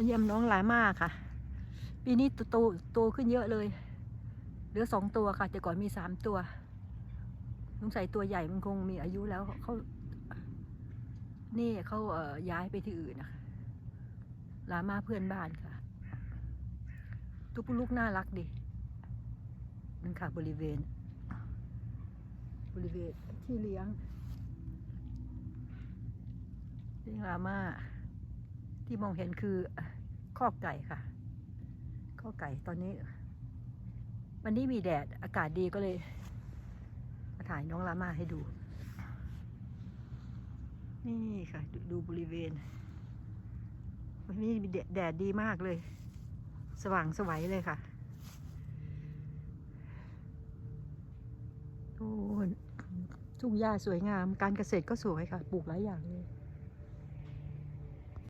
มาเยี่ยมน้องหลายมาค่ะ ปีนี้โตโตโตขึ้นเยอะเลย เหลือสองตัวค่ะ แต่ก่อนมีสามตัวสงสัยตัวใหญ่มันคงมีอายุแล้วเขานี่เขาเอ่อย้ายไปที่อื่นนะคะลามาเพื่อนบ้านค่ะทุกลูกน่ารักดีนั่นค่ะบริเวณ บริเวณที่เลี้ยงเลี้ยงลามา ที่มองเห็นคือข้อไก่ค่ะ ข้อไก่ตอนนี้ วันนี้มีแดดอากาศดีก็เลย มาถ่ายน้องลามาให้ดู นี่ค่ะ ดูดูบริเวณ วันนี้มีแดดแดดดีมากเลย สว่างสวัยเลยค่ะโอ้ทุ่งหญ้าสวยงาม การเกษตรก็สวยค่ะ ปลูกหลายอย่างเลย